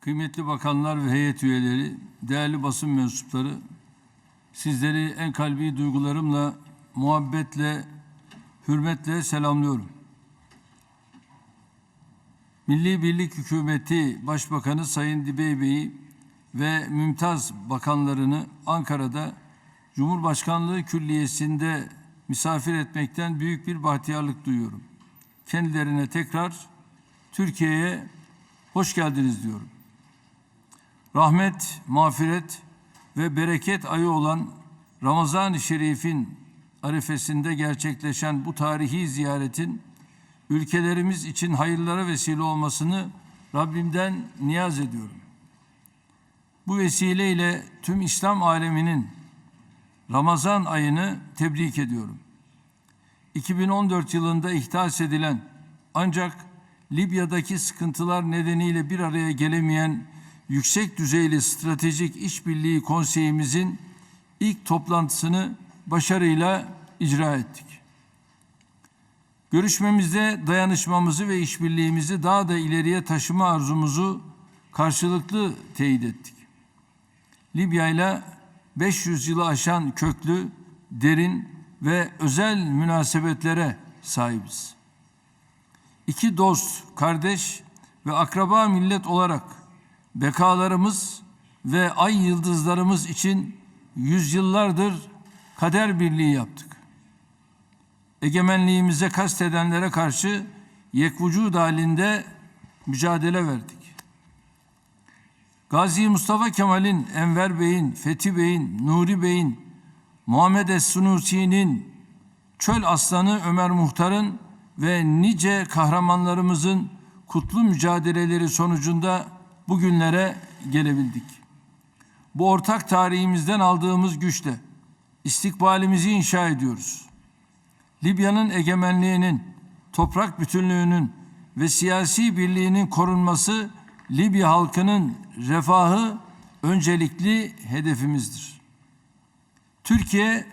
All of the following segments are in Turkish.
Kıymetli bakanlar ve heyet üyeleri, değerli basın mensupları, sizleri en kalbi duygularımla, muhabbetle, hürmetle selamlıyorum. Milli Birlik Hükümeti Başbakanı Sayın Dibey Bey'i ve mümtaz bakanlarını Ankara'da Cumhurbaşkanlığı Külliyesi'nde misafir etmekten büyük bir bahtiyarlık duyuyorum. Kendilerine tekrar Türkiye'ye hoş geldiniz diyorum. Rahmet, mağfiret ve bereket ayı olan Ramazan-ı Şerif'in arifesinde gerçekleşen bu tarihi ziyaretin ülkelerimiz için hayırlara vesile olmasını Rabbimden niyaz ediyorum. Bu vesileyle tüm İslam aleminin Ramazan ayını tebrik ediyorum. 2014 yılında ihdas edilen ancak Libya'daki sıkıntılar nedeniyle bir araya gelemeyen yüksek düzeyli stratejik işbirliği konseyimizin ilk toplantısını başarıyla icra ettik. Görüşmemizde dayanışmamızı ve işbirliğimizi daha da ileriye taşıma arzumuzu karşılıklı teyit ettik. Libya ile 500 yılı aşan köklü, derin ve özel münasebetlere sahibiz. İki dost, kardeş ve akraba millet olarak bekalarımız ve ay yıldızlarımız için yüzyıllardır kader birliği yaptık. Egemenliğimize kastedenlere karşı yekvücud halinde mücadele verdik. Gazi Mustafa Kemal'in, Enver Bey'in, Fethi Bey'in, Nuri Bey'in, Muhammed Es-Sunusi'nin, Çöl Aslanı Ömer Muhtar'ın ve nice kahramanlarımızın kutlu mücadeleleri sonucunda bugünlere gelebildik. Bu ortak tarihimizden aldığımız güçle istikbalimizi inşa ediyoruz. Libya'nın egemenliğinin, toprak bütünlüğünün ve siyasi birliğinin korunması Libya halkının refahı öncelikli hedefimizdir. Türkiye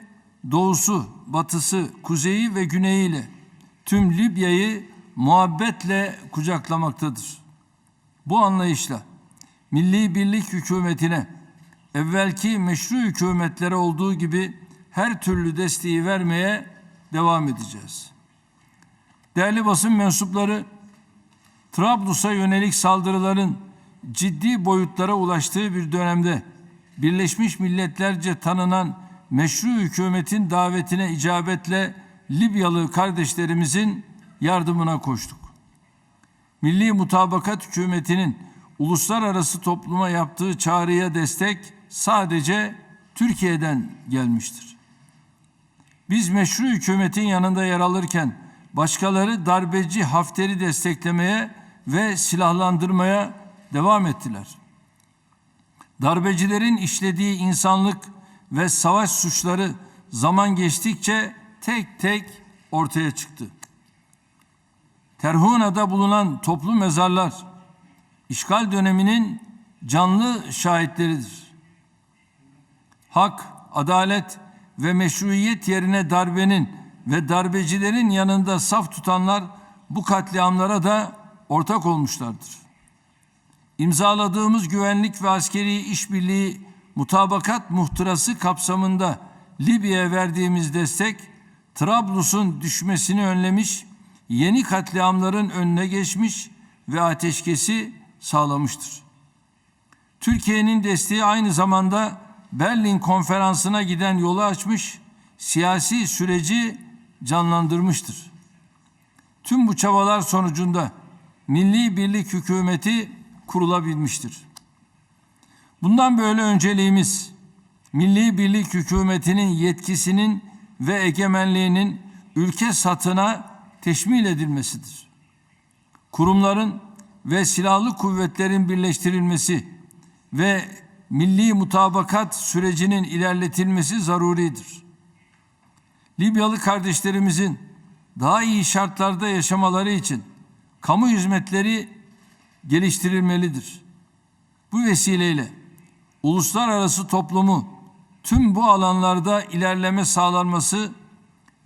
doğusu, batısı, kuzeyi ve güneyiyle tüm Libya'yı muhabbetle kucaklamaktadır. Bu anlayışla Milli Birlik Hükümetine evvelki meşru hükümetlere olduğu gibi her türlü desteği vermeye devam edeceğiz. Değerli basın mensupları, Trablus'a yönelik saldırıların ciddi boyutlara ulaştığı bir dönemde Birleşmiş Milletlerce tanınan meşru hükümetin davetine icabetle Libyalı kardeşlerimizin yardımına koştuk. Milli Mutabakat Hükümeti'nin uluslararası topluma yaptığı çağrıya destek sadece Türkiye'den gelmiştir. Biz meşru hükümetin yanında yer alırken başkaları darbeci Hafter'i desteklemeye ve silahlandırmaya devam ettiler. Darbecilerin işlediği insanlık ve savaş suçları zaman geçtikçe tek tek ortaya çıktı. Terhuna'da bulunan toplu mezarlar işgal döneminin canlı şahitleridir. Hak, adalet ve meşruiyet yerine darbenin ve darbecilerin yanında saf tutanlar bu katliamlara da ortak olmuşlardır. İmzaladığımız güvenlik ve askeri işbirliği mutabakat muhtırası kapsamında Libya'ya verdiğimiz destek Trablus'un düşmesini önlemiş, yeni katliamların önüne geçmiş ve ateşkesi sağlamıştır. Türkiye'nin desteği aynı zamanda Berlin konferansına giden yolu açmış, siyasi süreci canlandırmıştır. Tüm bu çabalar sonucunda Milli Birlik Hükümeti kurulabilmiştir. Bundan böyle önceliğimiz Milli Birlik Hükümeti'nin yetkisinin ve egemenliğinin ülke satına teşmil edilmesidir. Kurumların ve silahlı kuvvetlerin birleştirilmesi ve milli mutabakat sürecinin ilerletilmesi zaruridir. Libyalı kardeşlerimizin daha iyi şartlarda yaşamaları için kamu hizmetleri geliştirilmelidir. Bu vesileyle uluslararası toplumu tüm bu alanlarda ilerleme sağlanması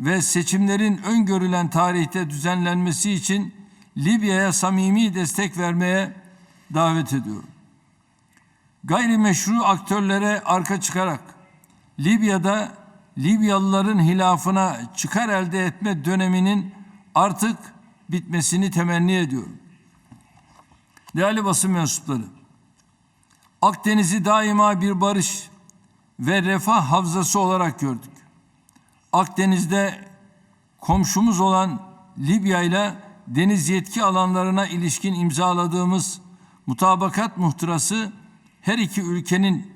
ve seçimlerin öngörülen tarihte düzenlenmesi için Libya'ya samimi destek vermeye davet ediyorum. gayrimeşru aktörlere arka çıkarak Libya'da Libyalıların hilafına çıkar elde etme döneminin artık bitmesini temenni ediyorum. Değerli basın mensupları, Akdeniz'i daima bir barış ve refah havzası olarak gördük. Akdeniz'de komşumuz olan Libya ile deniz yetki alanlarına ilişkin imzaladığımız mutabakat muhtırası her iki ülkenin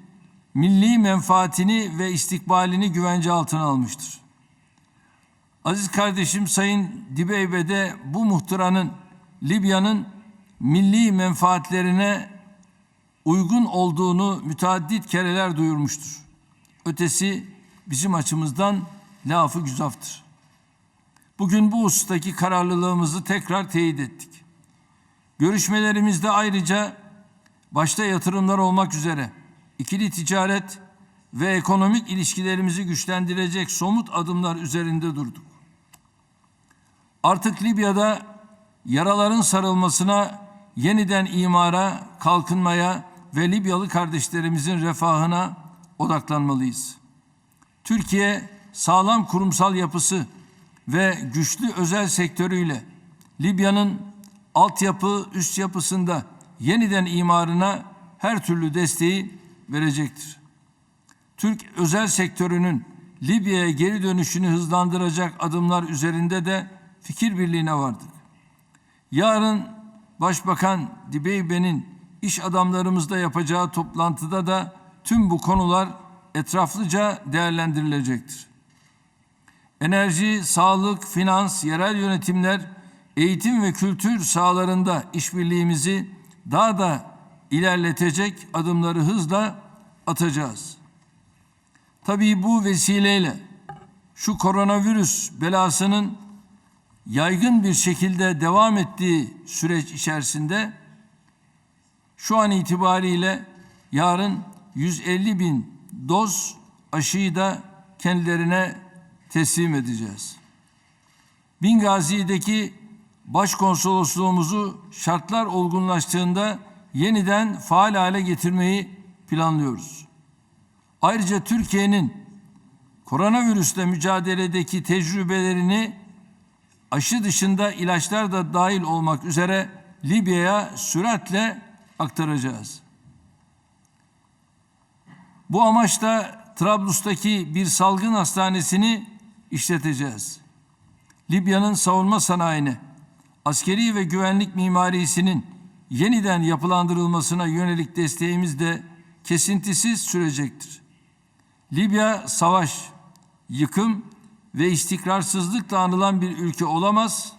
milli menfaatini ve istikbalini güvence altına almıştır. Aziz kardeşim Sayın Dibeybe de bu muhtıranın Libya'nın milli menfaatlerine uygun olduğunu müteaddit kereler duyurmuştur. Ötesi bizim açımızdan lafı güzaftır. Bugün bu husustaki kararlılığımızı tekrar teyit ettik. Görüşmelerimizde ayrıca başta yatırımlar olmak üzere ikili ticaret ve ekonomik ilişkilerimizi güçlendirecek somut adımlar üzerinde durduk. Artık Libya'da yaraların sarılmasına, yeniden imara, kalkınmaya ve Libyalı kardeşlerimizin refahına odaklanmalıyız. Türkiye sağlam kurumsal yapısı ve güçlü özel sektörüyle Libya'nın altyapı üst yapısında yeniden imarına her türlü desteği verecektir. Türk özel sektörünün Libya'ya geri dönüşünü hızlandıracak adımlar üzerinde de fikir birliğine vardık. Yarın Başbakan Dibeybe'nin iş adamlarımızla yapacağı toplantıda da tüm bu konular etraflıca değerlendirilecektir. Enerji, sağlık, finans, yerel yönetimler, eğitim ve kültür sahalarında işbirliğimizi daha da ilerletecek adımları hızla atacağız. Tabii bu vesileyle şu koronavirüs belasının yaygın bir şekilde devam ettiği süreç içerisinde şu an itibariyle yarın 150 bin doz aşıyı da kendilerine teslim edeceğiz. Bingazi'deki başkonsolosluğumuzu şartlar olgunlaştığında yeniden faal hale getirmeyi planlıyoruz. Ayrıca Türkiye'nin koronavirüsle mücadeledeki tecrübelerini aşı dışında ilaçlar da dahil olmak üzere Libya'ya süratle aktaracağız. Bu amaçla Trablus'taki bir salgın hastanesini işleteceğiz. Libya'nın savunma sanayine, askeri ve güvenlik mimarisinin yeniden yapılandırılmasına yönelik desteğimiz de kesintisiz sürecektir. Libya savaş, yıkım ve istikrarsızlıkla anılan bir ülke olamaz,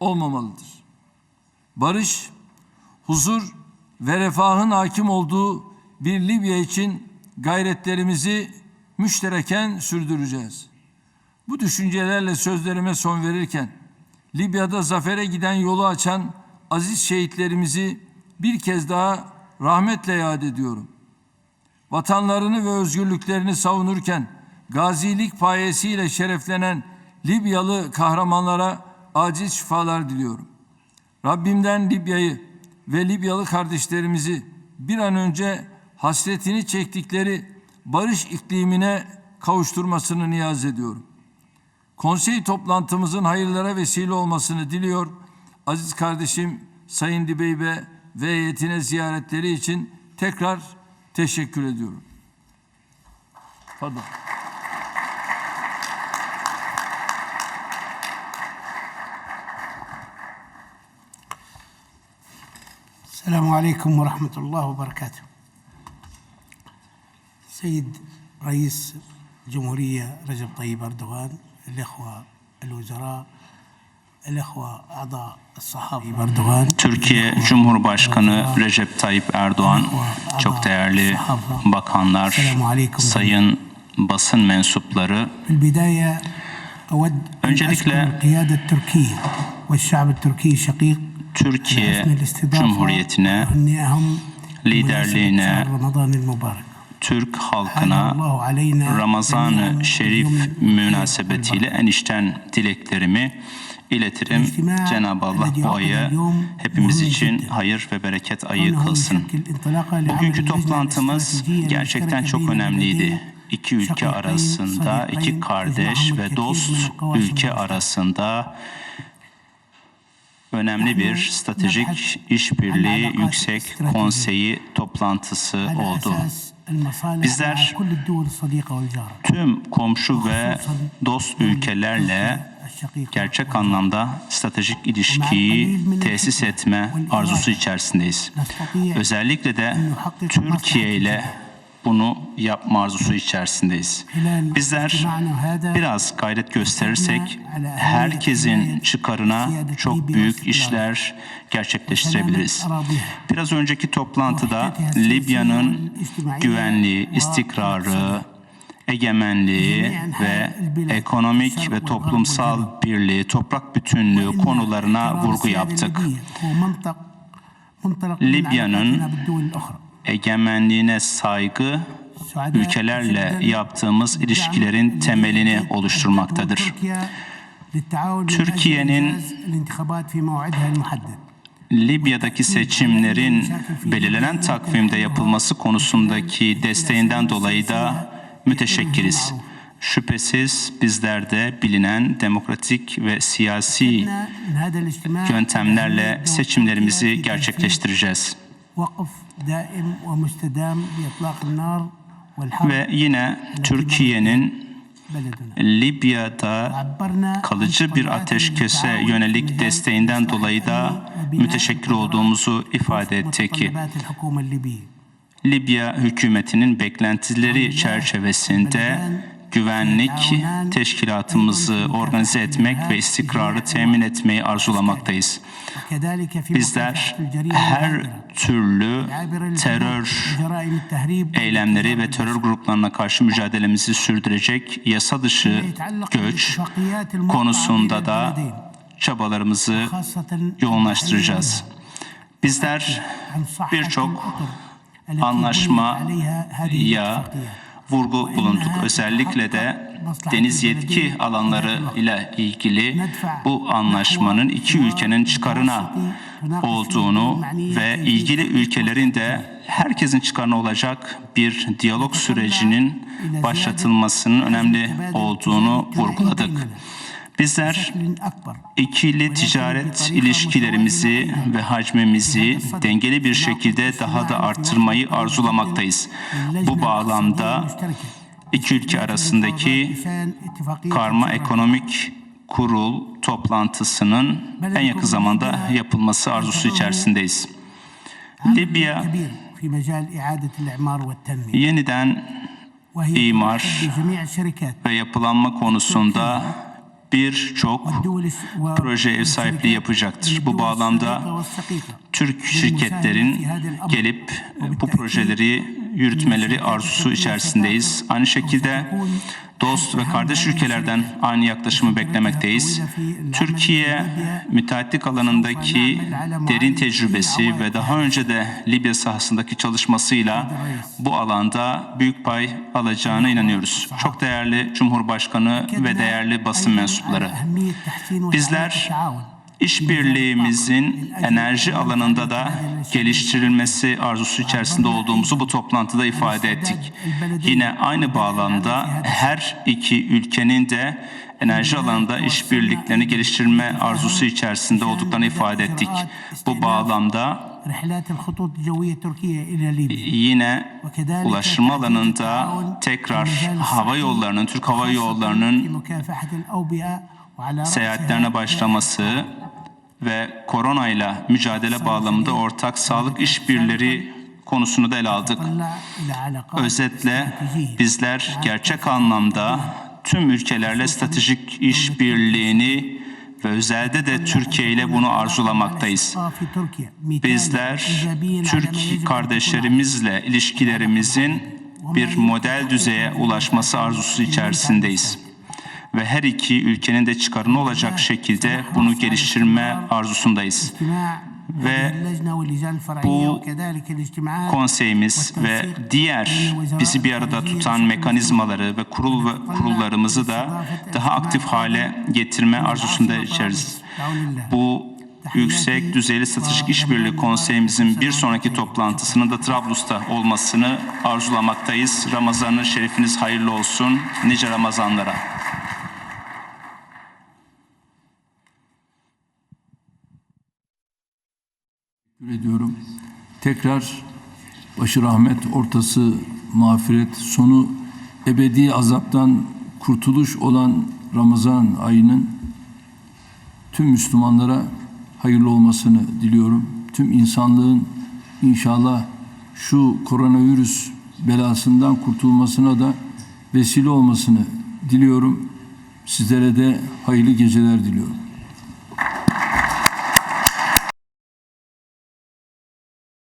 olmamalıdır. Barış, huzur ve refahın hakim olduğu bir Libya için gayretlerimizi müştereken sürdüreceğiz. Bu düşüncelerle sözlerime son verirken Libya'da zafere giden yolu açan aziz şehitlerimizi bir kez daha rahmetle yad ediyorum. Vatanlarını ve özgürlüklerini savunurken gazilik payesiyle şereflenen Libyalı kahramanlara acil şifalar diliyorum. Rabbimden Libya'yı ve Libyalı kardeşlerimizi bir an önce hasretini çektikleri barış iklimine kavuşturmasını niyaz ediyorum. Konsey toplantımızın hayırlara vesile olmasını diliyor. Aziz kardeşim Sayın Dibeybe ve heyetine ziyaretleri için tekrar teşekkür ediyorum. Pardon. السلام عليكم ورحمة الله وبركاته سيد رئيس الجمهورية رجب طيب أردوغان الإخوة الوزراء الإخوة أعضاء الصحافة أردوغان Türkiye Cumhurbaşkanı Recep Tayyip Erdoğan, çok değerli bakanlar, sayın basın mensupları, في البداية أود أن Öncelikle- أشكر القيادة التركية والشعب التركي الشقيق Türkiye لحسن الاستضافة Cumhuriyeti'ne, وأهنئهم liderliğine, Türk halkına Ramazan-ı Şerif münasebetiyle enişten dileklerimi iletirim. Cenab-ı Allah bu ayı hepimiz için hayır ve bereket ayı kılsın. Bugünkü toplantımız gerçekten çok önemliydi. İki ülke arasında, iki kardeş ve dost ülke arasında önemli bir stratejik işbirliği yüksek konseyi toplantısı oldu. Bizler tüm komşu ve dost ülkelerle gerçek anlamda stratejik ilişkiyi tesis etme arzusu içerisindeyiz. Özellikle de Türkiye ile bunu yapma arzusu içerisindeyiz. Bizler biraz gayret gösterirsek herkesin çıkarına çok büyük işler gerçekleştirebiliriz. Biraz önceki toplantıda Libya'nın güvenliği, istikrarı, egemenliği ve ekonomik ve toplumsal birliği, toprak bütünlüğü konularına vurgu yaptık. Libya'nın Egemenliğine saygı ülkelerle yaptığımız ilişkilerin temelini oluşturmaktadır. Türkiye'nin Libya'daki seçimlerin belirlenen takvimde yapılması konusundaki desteğinden dolayı da müteşekkiriz. Şüphesiz bizler de bilinen demokratik ve siyasi yöntemlerle seçimlerimizi gerçekleştireceğiz. وقف دائم ومستدام بإطلاق النار والحرب Ve yine Türkiye'nin بلدنا Libya'da عبرنا kalıcı bir ateşkese yönelik desteğinden dolayı da müteşekkir olduğumuzu ifade etti ki متطلبات الحكومة الليبية Libya hükümetinin beklentileri çerçevesinde güvenlik teşkilatımızı organize etmek ve istikrarı temin etmeyi arzulamaktayız. Bizler her türlü terör eylemleri ve terör gruplarına karşı mücadelemizi sürdürecek yasa dışı göç konusunda da çabalarımızı yoğunlaştıracağız. Bizler birçok anlaşmaya vurgu bulunduk. Özellikle de deniz yetki alanları ile ilgili bu anlaşmanın iki ülkenin çıkarına olduğunu ve ilgili ülkelerin de herkesin çıkarına olacak bir diyalog sürecinin başlatılmasının önemli olduğunu vurguladık. Bizler ikili ticaret ilişkilerimizi ve hacmimizi dengeli bir şekilde daha da arttırmayı arzulamaktayız. Bu bağlamda iki ülke arasındaki karma ekonomik kurul toplantısının en yakın zamanda yapılması arzusu içerisindeyiz. Libya yeniden imar ve yapılanma konusunda birçok proje ev sahipliği yapacaktır. Bu bağlamda Türk şirketlerin gelip e, bu projeleri yürütmeleri arzusu içerisindeyiz. Aynı şekilde dost ve kardeş ülkelerden aynı yaklaşımı beklemekteyiz. Türkiye müteahhitlik alanındaki derin tecrübesi ve daha önce de Libya sahasındaki çalışmasıyla bu alanda büyük pay alacağına inanıyoruz. Çok değerli Cumhurbaşkanı ve değerli basın mensupları. Bizler işbirliğimizin enerji alanında da geliştirilmesi arzusu içerisinde olduğumuzu bu toplantıda ifade ettik. Yine aynı bağlamda her iki ülkenin de enerji alanında işbirliklerini geliştirme arzusu içerisinde olduklarını ifade ettik. Bu bağlamda yine ulaşım alanında tekrar hava yollarının, Türk Hava Yolları'nın seyahatlerine başlaması ve koronayla mücadele bağlamında ortak sağlık işbirleri konusunu da ele aldık. Özetle bizler gerçek anlamda tüm ülkelerle stratejik işbirliğini ve özelde de Türkiye ile bunu arzulamaktayız. Bizler Türk kardeşlerimizle ilişkilerimizin bir model düzeye ulaşması arzusu içerisindeyiz ve her iki ülkenin de çıkarını olacak şekilde bunu geliştirme arzusundayız. Ve bu konseyimiz ve diğer bizi bir arada tutan mekanizmaları ve kurul ve kurullarımızı da daha aktif hale getirme arzusunda içeriz. Bu yüksek düzeyli stratejik işbirliği konseyimizin bir sonraki toplantısının da Trablus'ta olmasını arzulamaktayız. Ramazan'ın şerefiniz hayırlı olsun. Nice Ramazanlara. Teşekkür ediyorum. Tekrar başı rahmet, ortası mağfiret, sonu ebedi azaptan kurtuluş olan Ramazan ayının tüm Müslümanlara hayırlı olmasını diliyorum. Tüm insanlığın inşallah şu koronavirüs belasından kurtulmasına da vesile olmasını diliyorum. Sizlere de hayırlı geceler diliyorum.